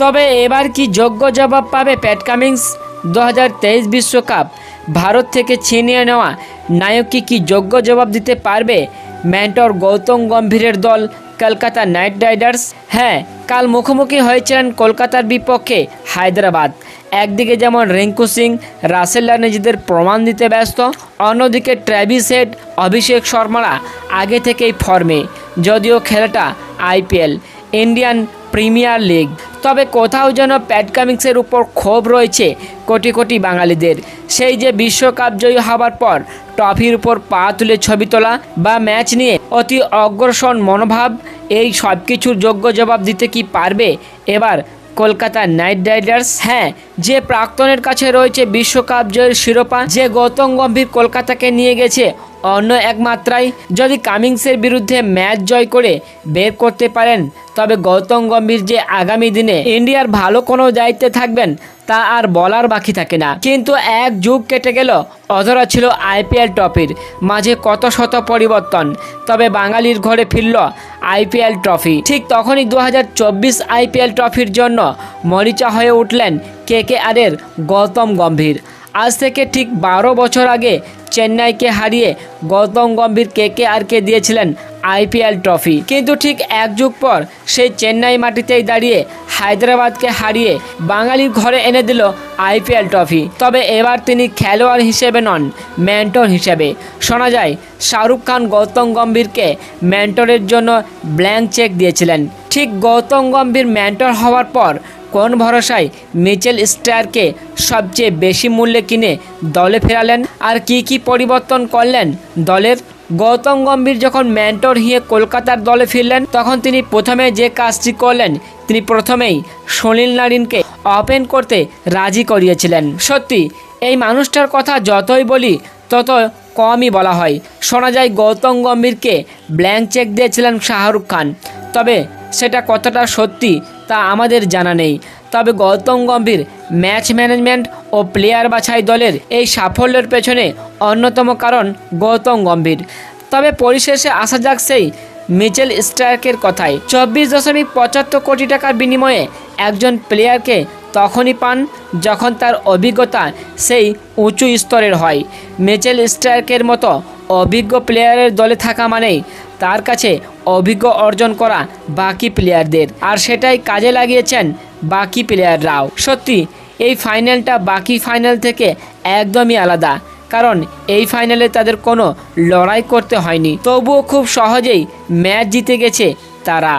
তবে এবার কি যোগ্য জবাব পাবে প্যাট কামিংস? দু বিশ্বকাপ। ভারত থেকে ছিনিয়ে নেওয়া নায়ককে কি যোগ্য জবাব দিতে পারবে? ম্যান্টর গৌতম গম্ভীরের দল, কলকাতা নাইট রাইডার্স। হ্যাঁ কাল মুখোমুখি হয়েছিলেন কলকাতার বিপক্ষে হায়দ্রাবাদ। একদিকে যেমন রিঙ্কু সিং রাসেল্লা নিজেদের প্রমাণ দিতে ব্যস্ত। অন্যদিকে ট্র্যাভিস হেড অভিষেক শর্মারা আগে থেকেই ফর্মে। যদিও খেলাটা আইপিএল, ইন্ডিয়ান প্রিমিয়ার লিগ। তবে কোথাও যেন প্যাট উপর ক্ষোভ রয়েছে কোটি কোটি বাঙালিদের। সেই যে বিশ্বকাপ জয়ী হবার পর ট্রফির উপর পা তুলে ছবি তোলা বা ম্যাচ নিয়ে অতি অগ্রসর মনোভাব, এই সব কিছুর যোগ্য জবাব দিতে কি পারবে? এবার কলকাতা নাইট রাইডার্স হ্যাঁ যে প্রাক্তনের কাছে রয়েছে বিশ্বকাপ জয়ের শিরোপা, যে গৌতম গম্ভীর কলকাতাকে নিয়ে গেছে অন্য এক মাত্রায়, যদি কামিংসের বিরুদ্ধে ম্যাচ জয় করে বের করতে পারেন, তবে গৌতম গম্ভীর যে আগামী দিনে ইন্ডিয়ার ভালো কোনো দায়িত্বে থাকবেন, তা আর বলার বাকি থাকে না। কিন্তু এক যুগ কেটে গেল, অধরা ছিল আইপিএল ট্রফির মাঝে কত শত পরিবর্তন, তবে বাঙালির ঘরে ফিরল আইপিএল ট্রফি। ঠিক তখনই দু হাজার চব্বিশ আইপিএল ট্রফির জন্য মরিচা হয়ে উঠলেন কে কে আরের গৌতম গম্ভীর। আজ থেকে ঠিক বারো বছর আগে চেন্নাইকে হারিয়ে গৌতম গম্ভীর কে কে আরকে দিয়েছিলেন আইপিএল ট্রফি। কিন্তু ঠিক এক যুগ পর সেই চেন্নাই মাটিতেই দাঁড়িয়ে হায়দ্রাবাদকে হারিয়ে বাঙালির ঘরে এনে দিল আইপিএল ট্রফি। তবে এবার তিনি খেলোয়াড় হিসেবে নন, মেন্টর হিসেবে। শোনা যায়, শাহরুখ খান গৌতম গম্ভীরকে মেন্টরের জন্য ব্ল্যাঙ্ক চেক দিয়েছিলেন। ঠিক গৌতম গম্ভীর মেন্টর হওয়ার পর কোন ভরসায় মিচেল স্টারকে সবচেয়ে বেশি মূল্যে কিনে দলে ফেরালেন? আর কি কি পরিবর্তন করলেন দলের? গৌতম গম্ভীর যখন ম্যান্টর হয়ে কলকাতার দলে ফিরলেন, তখন তিনি প্রথমে যে কাজটি করলেন, তিনি প্রথমেই সলিল নারিনকে ওপেন করতে রাজি করিয়েছিলেন। সত্যি, এই মানুষটার কথা যতই বলি, তত কমই বলা হয়। শোনা যায়, গৌতম গম্ভীরকে ব্ল্যাঙ্ক চেক দিয়েছিলেন শাহরুখ খান। তবে সেটা কতটা সত্যি তা আমাদের জানা নেই। তবে গৌতম গম্ভীর ম্যাচ ম্যানেজমেন্ট ও প্লেয়ার বাছাই দলের এই সাফল্যের পেছনে অন্যতম কারণ গৌতম গম্ভীর। তবে পরিশেষে আসা যাক সেই মিচেল স্টার্কের কথায়। চব্বিশ দশমিক পঁচাত্তর কোটি টাকার বিনিময়ে একজন প্লেয়ারকে তখনই পান যখন তার অভিজ্ঞতা সেই উঁচু স্তরের হয়। মিচেল স্টার্কের মতো অভিজ্ঞ প্লেয়ারের দলে থাকা মানেই তার কাছে অভিজ্ঞ অর্জন করা বাকি প্লেয়ারদের আর সেটাই কাজে লাগিয়েছেন বাকি প্লেয়াররাও সত্যি, এই ফাইনালটা বাকি ফাইনাল থেকে একদমই আলাদা। কারণ এই ফাইনালে তাদের কোনো লড়াই করতে হয়নি। তবুও খুব সহজেই ম্যাচ জিতে গেছে তারা।